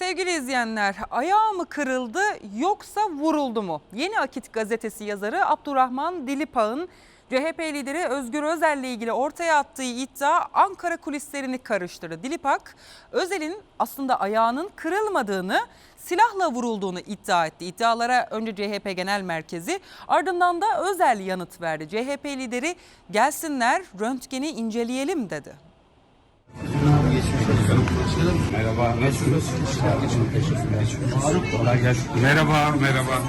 Sevgili izleyenler, ayağı mı kırıldı yoksa vuruldu mu? Yeni Akit gazetesi yazarı Abdurrahman Dilipağ'ın CHP lideri Özgür Özel'le ilgili ortaya attığı iddia Ankara kulislerini karıştırdı. Dilipak, Özel'in aslında ayağının kırılmadığını, silahla vurulduğunu iddia etti. İddialara önce CHP Genel Merkezi ardından da Özel yanıt verdi. CHP lideri gelsinler röntgeni inceleyelim dedi. Merhaba, nasılsınız? Kolay gelsin. Merhaba, merhaba.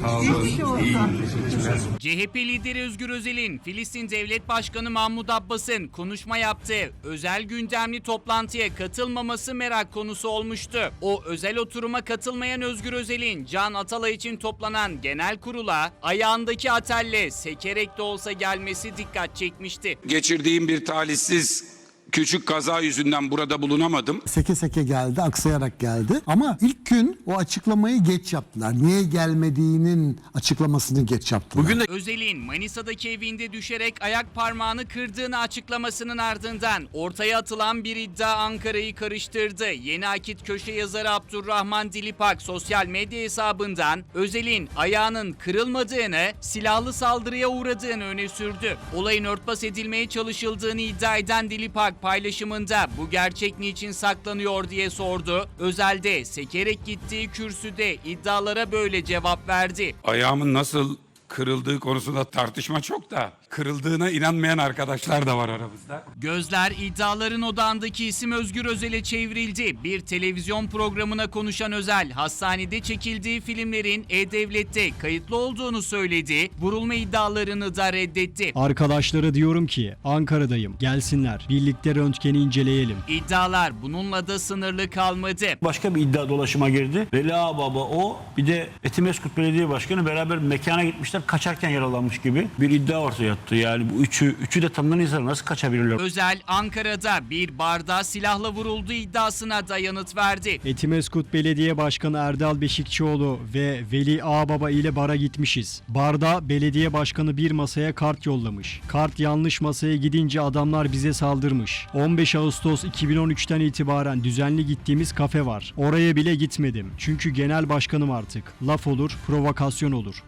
Sağ olun. İyiyim, teşekkürler. CHP lideri Özgür Özel'in Filistin Devlet Başkanı Mahmut Abbas'ın konuşma yaptığı özel gündemli toplantıya katılmaması merak konusu olmuştu. O özel oturuma katılmayan Özgür Özel'in Can Atalay için toplanan genel kurula ayağındaki atelle sekerek de olsa gelmesi dikkat çekmişti. geçirdiğim bir talihsiz küçük kaza yüzünden burada bulunamadım. Seke seke geldi, aksayarak geldi. Ama ilk gün o açıklamayı geç yaptılar. Niye gelmediğinin açıklamasını geç yaptılar. Bugün de Özel'in Manisa'daki evinde düşerek ayak parmağını kırdığını açıklamasının ardından ortaya atılan bir iddia Ankara'yı karıştırdı. Yeni Akit köşe yazarı Abdurrahman Dilipak sosyal medya hesabından Özel'in ayağının kırılmadığını, silahlı saldırıya uğradığını öne sürdü. Olayın örtbas edilmeye çalışıldığını iddia eden Dilipak paylaşımında bu gerçek niçin saklanıyor diye sordu. Özel'de sekerek gittiği kürsüde iddialara böyle cevap verdi. Ayağımın nasıl kırıldığı konusunda tartışma çok da kırıldığına inanmayan arkadaşlar da var aramızda. Gözler iddiaların odağındaki isim Özgür Özel'e çevrildi. Bir televizyon programına konuşan Özel, hastanede çekildiği filmlerin E-Devlet'te kayıtlı olduğunu söyledi. Vurulma iddialarını da reddetti. Arkadaşlara diyorum ki Ankara'dayım gelsinler birlikte röntgeni inceleyelim. İddialar bununla da sınırlı kalmadı. başka bir iddia dolaşıma girdi. Veli Baba o bir de Etimeskut Belediye Başkanı beraber mekana gitmişler kaçarken yaralanmış gibi bir iddia ortaya attı. Yani bu üçü, üçü de tanınan insanlar nasıl kaçabilirler? Özel Ankara'da bir bardağa silahla vurulduğu iddiasına da yanıt verdi. Etimeskut Belediye Başkanı Erdal Beşikçioğlu ve Veli Ağbaba ile bara gitmişiz. Barda belediye başkanı bir masaya kart yollamış. Kart yanlış masaya gidince adamlar bize saldırmış. 15 Ağustos 2013'ten itibaren düzenli gittiğimiz kafe var. Oraya bile gitmedim. Çünkü genel başkanım artık. Laf olur, provokasyon olur.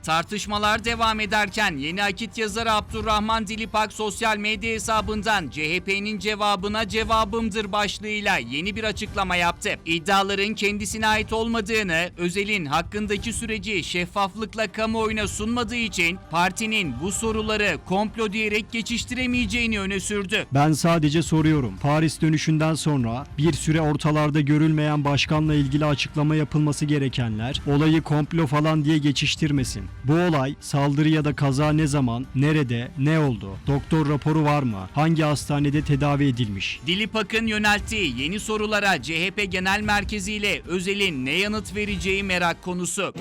Devam ederken Yeni Akit yazarı Abdurrahman Dilipak sosyal medya hesabından CHP'nin cevabına cevabımdır başlığıyla yeni bir açıklama yaptı. İddiaların kendisine ait olmadığını, Özel'in hakkındaki süreci şeffaflıkla kamuoyuna sunmadığı için partinin bu soruları komplo diyerek geçiştiremeyeceğini öne sürdü. Ben sadece soruyorum. Paris dönüşünden sonra bir süre ortalarda görülmeyen başkanla ilgili açıklama yapılması gerekenler olayı komplo falan diye geçiştirmesin. Bu olay saldırı ya da kaza ne zaman, nerede, ne oldu? Doktor raporu var mı? Hangi hastanede tedavi edilmiş? Dilipak'ın yönelttiği yeni sorulara CHP Genel Merkezi ile Özel'in ne yanıt vereceği merak konusu.